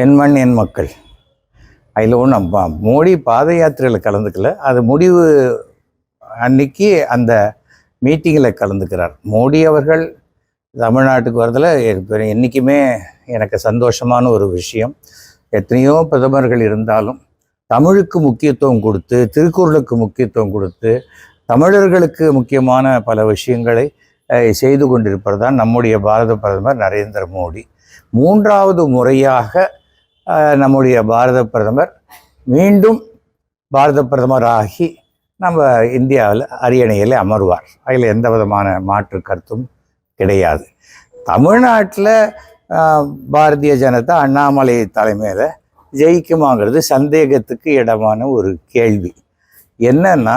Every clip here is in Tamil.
என் மண் என் மக்கள். அதில் ஒன்றும் மோடி பாத யாத்திரையில் கலந்துக்கல. அது முடிவு அன்னைக்கு அந்த மீட்டிங்கில் கலந்துக்கிறார். மோடி அவர்கள் தமிழ்நாட்டுக்கு வரதில் என்றைக்குமே எனக்கு சந்தோஷமான ஒரு விஷயம். எத்தனையோ பிரதமர்கள் இருந்தாலும் தமிழுக்கு முக்கியத்துவம் கொடுத்து திருக்குறளுக்கு முக்கியத்துவம் கொடுத்து தமிழர்களுக்கு முக்கியமான பல விஷயங்களை செய்து கொண்டிருப்பது தான் நம்முடைய பாரத பிரதமர் நரேந்திர மோடி. மூன்றாவது முறையாக நம்முடைய பாரத பிரதமர் மீண்டும் பாரத பிரதமர் ஆகி நம்ம இந்தியாவில் அரியணையில் அமர்வார். அதில் எந்த விதமான மாற்று கருத்தும் கிடையாது. தமிழ்நாட்டில் பாரதிய ஜனதா அண்ணாமலை தலைமையில் ஜெயிக்குமாங்கிறது சந்தேகத்துக்கு இடமான ஒரு கேள்வி. என்னன்னா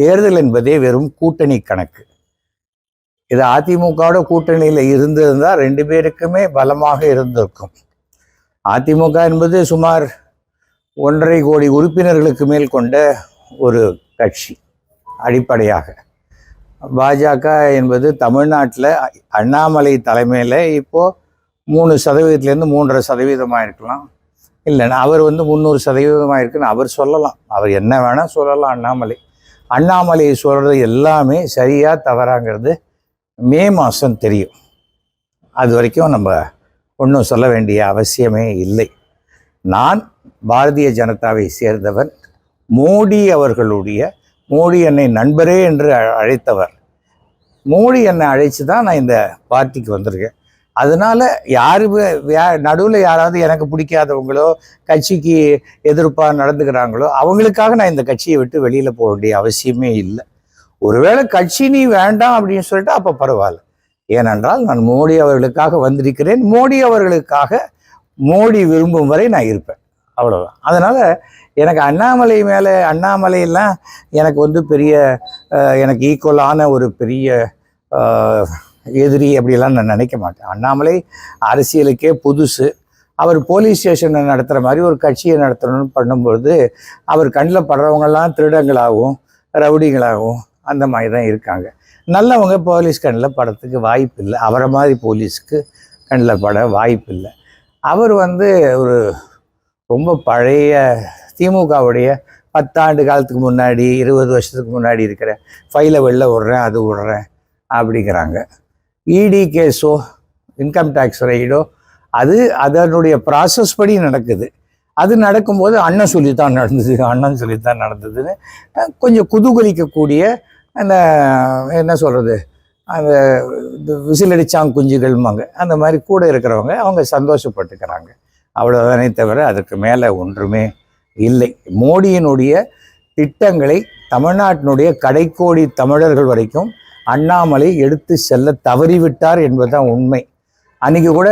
தேர்தல் என்பதே வெறும் கூட்டணி கணக்கு. இது அதிமுகவோட கூட்டணியில் இருந்திருந்தால் ரெண்டு பேருக்குமே பலமாக இருந்திருக்கும். அதிமுக என்பது சுமார் ஒன்றரை கோடி உறுப்பினர்களுக்கு மேல் கொண்ட ஒரு கட்சி அடிப்படையாக. பாஜக என்பது தமிழ்நாட்டில் அண்ணாமலை தலைமையில் இப்போது மூணு சதவீதத்துலேருந்து மூன்றரை சதவீதமாக இருக்கலாம். இல்லைன்னா அவர் வந்து முந்நூறு சதவீதமாக இருக்குன்னு அவர் சொல்லலாம். அவர் என்ன வேணால் சொல்லலாம் அண்ணாமலை. அண்ணாமலை சொல்கிறது எல்லாமே சரியாக தவறாங்கிறது மே மாதம் தெரியும். அது வரைக்கும் நம்ம ஒன்றும் சொல்ல வேண்டிய அவசியமே இல்லை. நான் பாரதிய ஜனதாவை சேர்ந்தவன். மோடி அவர்களுடைய மோடி என்னை நண்பரே என்று அழைத்தவர். மோடி என்னை அழைச்சி தான் நான் இந்த பார்ட்டிக்கு வந்திருக்கேன். அதனால் யார் நடுவில் யாராவது எனக்கு பிடிக்காதவங்களோ கட்சிக்கு எதிர்ப்பாக நடந்துக்கிறாங்களோ அவங்களுக்காக நான் இந்த கட்சியை விட்டு வெளியில் போக வேண்டிய அவசியமே இல்லை. ஒருவேளை கட்சி நீ வேண்டாம் அப்படின்னு சொல்லிட்டு அப்போ பரவாயில்ல. ஏனென்றால் நான் மோடி அவர்களுக்காக வந்திருக்கிறேன். மோடி அவர்களுக்காக மோடி விரும்பும் வரை நான் இருப்பேன். அவ்வளோதான் அதனால் எனக்கு அண்ணாமலை மேலே அண்ணாமலையெல்லாம் எனக்கு வந்து பெரிய எனக்கு ஈக்குவலான ஒரு பெரிய எதிரி அப்படிலாம் நான் நினைக்க மாட்டேன். அண்ணாமலை அரசியலுக்கே புதுசு. அவர் போலீஸ் ஸ்டேஷனை நடத்துகிற மாதிரி ஒரு கட்சியை நடத்தணும்னு பண்ணும்பொழுது அவர் கண்ணில் படுறவங்கெல்லாம் திருடங்களாகவும் ரவுடிங்களாகவும் அந்த மாதிரி தான் இருக்காங்க. நல்லவங்க போலீஸ் கண்ணில் படத்துக்கு வாய்ப்பு இல்லை. அவரை மாதிரி போலீஸ்க்கு கண்ணில் பட வாய்ப்பு இல்லை. அவர் வந்து ஒரு ரொம்ப பழைய திமுகவுடைய பத்தாண்டு காலத்துக்கு முன்னாடி இருபது வருஷத்துக்கு முன்னாடி இருக்கிற ஃபைலை வெளில விடுறேன் அது விடுறேன் அப்படிங்கிறாங்க. இடி கேஸோ இன்கம் டேக்ஸ் ரைடோ அது அதனுடைய ப்ராசஸ் படி நடக்குது. அது நடக்கும்போது அண்ணன் சொல்லித்தான் நடந்தது அண்ணன் சொல்லித்தான் நடந்ததுன்னு கொஞ்சம் குதூகலிக்கக்கூடிய அந்த என்ன சொல்கிறது அந்த விசிலடிச்சாங் குஞ்சுகள்மாங்க அந்த மாதிரி கூட இருக்கிறவங்க அவங்க சந்தோஷப்பட்டுக்கிறாங்க. அவ்வளோதானே தவிர அதுக்கு மேலே ஒன்றுமே இல்லை. மோடியினுடைய திட்டங்களை தமிழ்நாட்டினுடைய கடைக்கோடி தமிழர்கள் வரைக்கும் அண்ணாமலை எடுத்து செல்ல தவறிவிட்டார் என்பதுதான் உண்மை. அன்றைக்கி கூட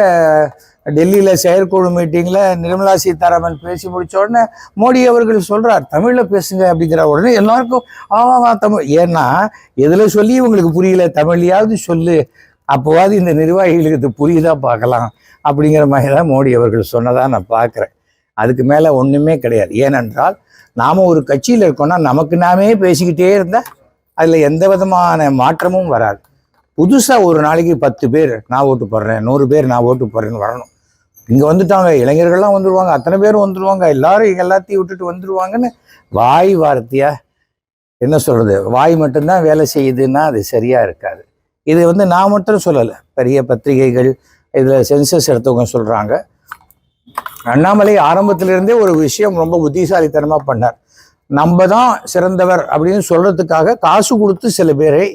டெல்லியில் செயற்குழு மீட்டிங்கில் நிர்மலா சீதாராமன் பேசி முடிச்ச உடனே மோடி அவர்கள் சொல்கிறார் தமிழில் பேசுங்க அப்படிங்கிற உடனே எல்லாருக்கும் ஆமா தமிழ் ஏன்னா எதில் சொல்லி உங்களுக்கு புரியல தமிழ்லையாவது சொல்லு அப்போவாது இந்த நிர்வாகிகளுக்கு இது புரியுதா பார்க்கலாம் அப்படிங்கிற மாதிரி தான் மோடி அவர்கள் சொன்னதாக நான் பார்க்குறேன். அதுக்கு மேலே ஒன்றுமே கிடையாது. ஏனென்றால் நாம் ஒரு கட்சியில் இருக்கோம்னா நமக்கு நாமே பேசிக்கிட்டே இருந்தால் அதில் எந்த விதமான மாற்றமும் வராது. புதுசாக ஒரு நாளைக்கு பத்து பேர் நான் ஓட்டு போடுறேன் நூறு பேர் நான் ஓட்டு போடுறேன்னு வரணும். இங்கே வந்துட்டாங்க இளைஞர்கள்லாம் வந்துடுவாங்க அத்தனை பேரும் வந்துடுவாங்க எல்லாரும் இங்கே எல்லாத்தையும் விட்டுட்டு வந்துடுவாங்கன்னு வாய் வார்த்தையா என்ன சொல்கிறது வாய் மட்டும்தான் வேலை செய்யுதுன்னா அது சரியாக இருக்காது. இது வந்து நான் மட்டும் சொல்லலை பெரிய பத்திரிகைகள் இதில் சென்சஸ் எடுத்தவங்க சொல்கிறாங்க அண்ணாமலை ஆரம்பத்திலிருந்தே ஒரு விஷயம் ரொம்ப புத்திசாலித்தனமாக பண்ணார். நம்ம தான் சிறந்தவர் அப்படின்னு சொல்கிறதுக்காக காசு கொடுத்து சில பேரை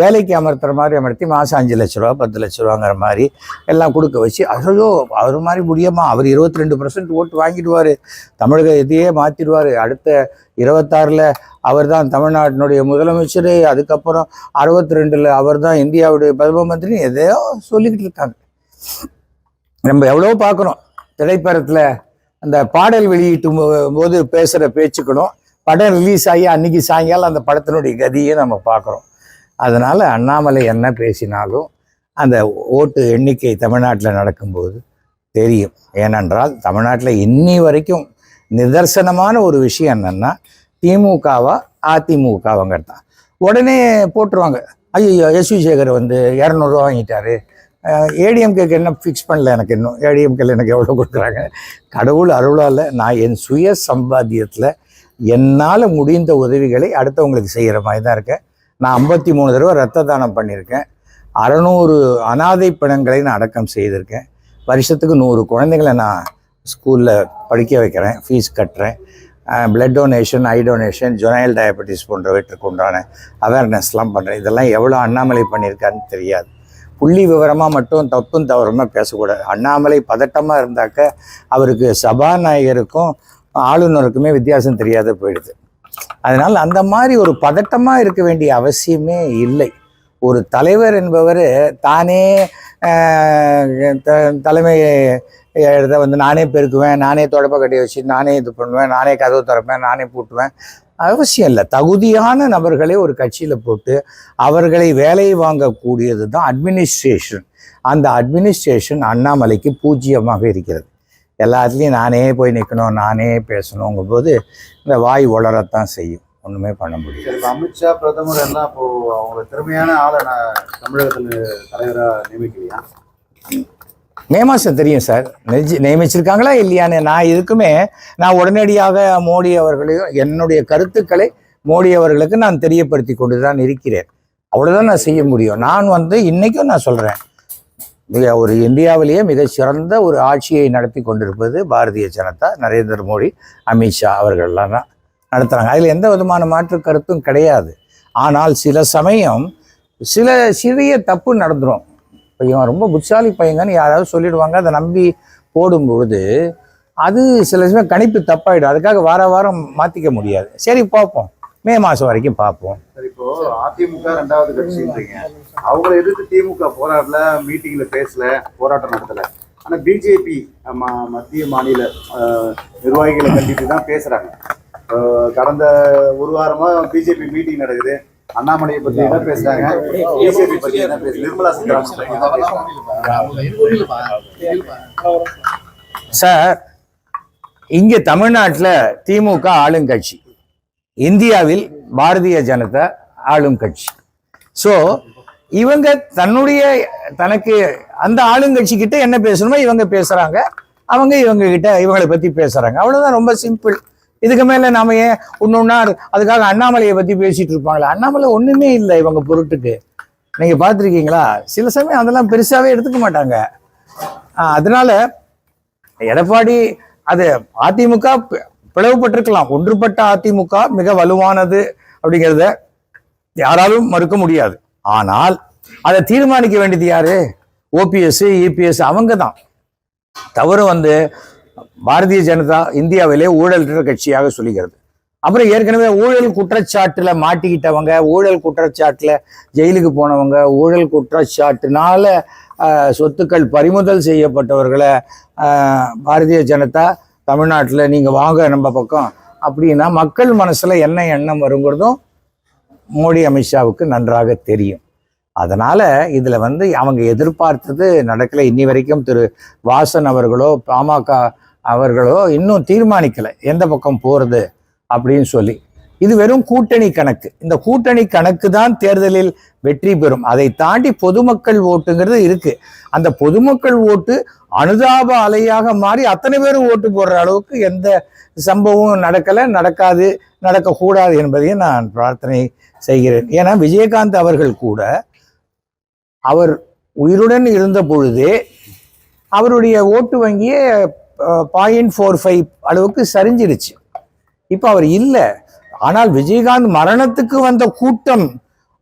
வேலைக்கு அமர்த்துற மாதிரி அமர்த்தி மாதம் அஞ்சு லட்ச ரூபா பத்து லட்ச ரூபாங்கிற மாதிரி எல்லாம் கொடுக்க வச்சு ஐயோ அவர் மாதிரி முடியுமா? அவர் இருபத்தி ரெண்டு பர்சன்ட் ஓட்டு வாங்கிடுவார். தமிழக இதையே மாற்றிடுவார் அடுத்த இருபத்தாறில் அவர் தான் தமிழ்நாட்டினுடைய முதலமைச்சர். அதுக்கப்புறம் அறுபத்தி ரெண்டில் அவர் தான் இந்தியாவுடைய பிரதம மந்திரி. எதையோ சொல்லிக்கிட்டு இருக்காங்க. நம்ம எவ்வளோ பார்க்குறோம். திரைப்படத்தில் அந்த பாடல் வெளியிட்டு போது பேசுகிற பேச்சுக்களும் படம் ரிலீஸ் ஆகி அன்னைக்கு சாயங்காலம் அந்த படத்தினுடைய கதியை நம்ம பார்க்குறோம். அதனால் அண்ணாமலை என்ன பேசினாலும் அந்த ஓட்டு எண்ணிக்கை தமிழ்நாட்டில் நடக்கும்போது தெரியும். ஏனென்றால் தமிழ்நாட்டில் இன்னி வரைக்கும் நிதர்சனமான ஒரு விஷயம் என்னென்னா திமுகவா அதிமுகவாங்கிறது தான் உடனே போட்டுருவாங்க. ஐயோ எஸ் வி சேகர் வந்து இரநூறுவா வாங்கிட்டாரு. ஏடிஎம்கேக்கு என்ன ஃபிக்ஸ் பண்ணல எனக்கு இன்னும்? ஏடிஎம்கேல எனக்கு எவ்வளோ கொடுக்குறாங்க? கடவுள் அருளால் நான் என் சுய சம்பாத்தியத்தில் என்னால் முடிந்த உதவிகளை அடுத்தவங்களுக்கு செய்கிற மாதிரி தான் இருக்கேன். நான் ஐம்பத்தி மூணு தடவை ரத்த தானம் பண்ணியிருக்கேன். அறநூறு அனாதை பிணங்களை நான் அடக்கம் செய்திருக்கேன். வருஷத்துக்கு நூறு குழந்தைங்களை நான் ஸ்கூலில் படிக்க வைக்கிறேன். ஃபீஸ் கட்டுறேன். Blood donation eye donation juvenile diabetes போன்றவற்றுக்கு உண்டான அவேர்னஸ்லாம் பண்ணுறேன் இதெல்லாம் எவ்வளோ அண்ணாமலை பண்ணியிருக்காருன்னு தெரியாது. புள்ளி விவரமாக மட்டும் தப்பும் தவறுமா பேசக்கூடாது. அண்ணாமலை பதட்டமாக இருந்தாக்க அவருக்கு சபாநாயகருக்கும் ஆளுநருக்குமே வித்தியாசம் தெரியாத போயிடுது. அதனால் அந்த மாதிரி ஒரு பதட்டமாக இருக்க வேண்டிய அவசியமே இல்லை. ஒரு தலைவர் என்பவர் தானே ஆஹ், த- தலைமை இடத்த வந்து நானே பெருக்குவேன் நானே தொடப்ப கட்டி வச்சு நானே இது பண்ணுவேன் நானே கதவு திறப்பேன் நானே பூட்டுவேன். அவசியம் இல்லை. தகுதியான நபர்களை ஒரு கட்சியில் போட்டு அவர்களை வேலையை வாங்கக்கூடியது தான் அட்மினிஸ்ட்ரேஷன் அந்த அட்மினிஸ்ட்ரேஷன் அண்ணாமலைக்கு பூஜ்ஜியமாக இருக்கிறது. எல்லாத்துலேயும் நானே போய் நிற்கணும் நானே பேசணுங்கும் போது இந்த வாய் உளரத்தான் செய்யும். ஒன்றுமே பண்ண இப்ப அமித்ஷா பிரதமர் எல்லாம் இப்போ அவங்கள திறமையான ஆளை நான் தமிழகத்துல தலைவரா நியமிக்கலையா? மே மாதம் தெரியும் சார். நெஞ்சு நியமிச்சிருக்காங்களா இல்லையான்னு நான் இதுக்குமே நான் உடனடியாக மோடி அவர்களையும் என்னுடைய கருத்துக்களை மோடி அவர்களுக்கு நான் தெரியப்படுத்தி கொண்டு தான் இருக்கிறேன். அவ்வளோதான் நான் செய்ய முடியும். நான் வந்து இன்னைக்கும் நான் சொல்கிறேன் மிக ஒரு இந்தியாவிலேயே மிக சிறந்த ஒரு ஆட்சியை நடத்தி கொண்டிருப்பது பாரதிய ஜனதா நரேந்திர மோடி அமித்ஷா அவர்கள்லாம் தான் நடத்துகிறாங்க அதில் எந்த விதமான மாற்று கருத்தும் கிடையாது. ஆனால் சில சமயம் சில சிறிய தப்பு நடந்துடும் இப்போ இவன் ரொம்ப புட்சாலி பையங்கன்னு யாராவது சொல்லிடுவாங்க. அதை நம்பி போடும்பொழுது அது சில சமயம் கணிப்பு தப்பாயிடும். அதுக்காக வார வாரம் மாற்றிக்க முடியாது. சரி பார்ப்போம். மே மாதம் வரைக்கும் பார்ப்போம். சரி இப்போ அதிமுக ரெண்டாவது கட்சின்றீங்க. அவங்கள எதிர்த்து திமுக போராடல மீட்டிங்ல பேசல போராட்டம் நடத்தல. ஆனா பிஜேபி மத்திய மாநில நிர்வாகிகளை கண்டித்து தான் பேசுறாங்க. கடந்த ஒரு வாரமா பிஜேபி மீட்டிங் நடக்குது. அண்ணாமலையை பத்தி என்ன பேசுறாங்க? பிஜேபி பத்தி என்ன பேசு நிர்மலா சீதாராமன் சார் இங்கே தமிழ்நாட்டில் திமுக ஆளுங்கட்சி. இந்தியாவில் பாரதிய ஜனதா ஆளும் கட்சி. ஸோ இவங்க தன்னுடைய தனக்கு அந்த ஆளுங்கட்சி கிட்ட என்ன பேசணுமோ இவங்க பேசுறாங்க. அவங்க இவங்க கிட்ட இவங்களை பத்தி பேசுறாங்க. அவ்வளவுதான் ரொம்ப சிம்பிள் இதுக்கு மேல நாம ஏன் ஒன்னொன்னா அதுக்காக அண்ணாமலையை பத்தி பேசிட்டு இருப்பாங்களா? அண்ணாமலை ஒண்ணுமே இல்லை இவங்க பொருட்டுக்கு. நீங்க பார்த்துருக்கீங்களா? சில சமயம் அதெல்லாம் பெருசாவே எடுத்துக்க மாட்டாங்க. அதனால எடப்பாடி அது அதிமுக பிளவுபட்டிருக்கலாம். ஒன்றுபட்ட அதிமுக மிக வலுவானது அப்படிங்கிறத யாராலும் மறுக்க முடியாது. ஆனால் அதை தீர்மானிக்க வேண்டியது யாரு? ஓபிஎஸ் இபிஎஸ் அவங்க தான். தவறு வந்து பாரதிய ஜனதா இந்தியாவிலே ஊழல் கட்சியாக சொல்லுகிறது. அப்புறம் ஏற்கனவே ஊழல் குற்றச்சாட்டுல மாட்டிக்கிட்டவங்க ஊழல் குற்றச்சாட்டுல ஜெயிலுக்கு போனவங்க ஊழல் குற்றச்சாட்டுனால சொத்துக்கள் பறிமுதல் செய்யப்பட்டவர்களை பாரதிய ஜனதா தமிழ்நாட்டில் நீங்கள் வாங்க நம்ம பக்கம் அப்படின்னா மக்கள் மனசில் என்ன எண்ணம் வருங்கிறதும் மோடி அமித்ஷாவுக்கு நன்றாக தெரியும். அதனால் இதில் வந்து அவங்க எதிர்பார்த்தது நடக்கலை. இன்னி வரைக்கும் திரு வாசன் அவர்களோ பாமக அவர்களோ இன்னும் தீர்மானிக்கலை. எந்த பக்கம் போகிறது அப்படின்னு சொல்லி. இது வெறும் கூட்டணி கணக்கு. இந்த கூட்டணி கணக்கு தான் தேர்தலில் வெற்றி பெறும். அதை தாண்டி பொதுமக்கள் ஓட்டுங்கிறது இருக்கு. அந்த பொதுமக்கள் ஓட்டு அனுதாப அலையாக மாறி அத்தனை பேரும் ஓட்டு போடுற அளவுக்கு எந்த சம்பவமும் நடக்கல நடக்காது நடக்கக்கூடாது என்பதையும் நான் பிரார்த்தனை செய்கிறேன். ஏன்னா விஜயகாந்த் அவர்கள் கூட அவர் உயிருடன் இருந்த பொழுதே அவருடைய ஓட்டு வங்கியே பாயிண்ட் ஃபோர் ஃபைவ் அளவுக்கு சரிஞ்சிருச்சு. இப்போ அவர் இல்லை. ஆனால் விஜயகாந்த் மரணத்துக்கு வந்த கூட்டம்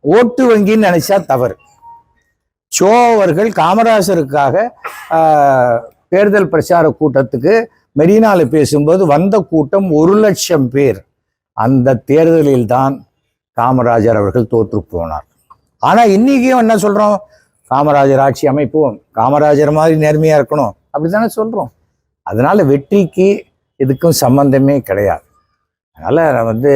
ஓட்டு வங்கின்னு நினைச்சா தவறு. சோ அவர்கள் காமராஜருக்காக தேர்தல் பிரச்சார கூட்டத்துக்கு மெரினால பேசும்போது வந்த கூட்டம் ஒரு லட்சம் பேர். அந்த தேர்தலில் தான் காமராஜர் அவர்கள் தோற்று போனார். ஆனால் இன்னைக்கும் என்ன சொல்றோம்? காமராஜர் ஆட்சி அமைப்போம் காமராஜர் மாதிரி நேர்மையா இருக்கணும் அப்படித்தானே சொல்றோம். அதனால வெற்றிக்கு இதுக்கும் சம்பந்தமே கிடையாது. அதனால் நான் வந்து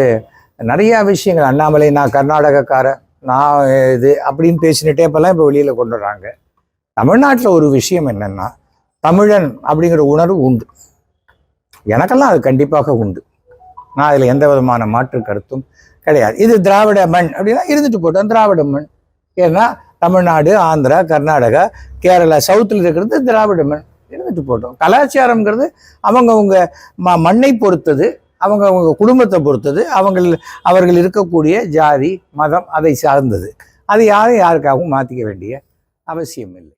நிறையா விஷயங்கள் அண்ணாமலை நான் கர்நாடகக்காரன் நான் இது அப்படின்னு பேசினட்டே இப்போல்லாம் இப்போ வெளியில் கொண்டு வர்றாங்க தமிழ்நாட்டில் ஒரு விஷயம் என்னென்னா தமிழன் அப்படிங்கிற உணர்வு உண்டு. எனக்கெல்லாம் அது கண்டிப்பாக உண்டு. நான் அதில் எந்த விதமான மாற்று கருத்தும் கிடையாது. இது திராவிட மண் அப்படின்னா இருந்துட்டு போட்டோம் திராவிட மண். ஏன்னா தமிழ்நாடு ஆந்திரா கர்நாடகா கேரளா சவுத்தில் இருக்கிறது திராவிட மண். இருந்துட்டு போட்டோம். கலாச்சாரம்ங்கிறது அவங்கவுங்க ம மண்ணை பொறுத்தது. அவங்க அவங்க குடும்பத்தை பொறுத்தது அவங்கள் அவர்கள் இருக்கக்கூடிய ஜாதி மதம் அதை சார்ந்தது. அது யாரும் யாருக்காகவும் மாற்றிக்க வேண்டிய அவசியம் இல்லை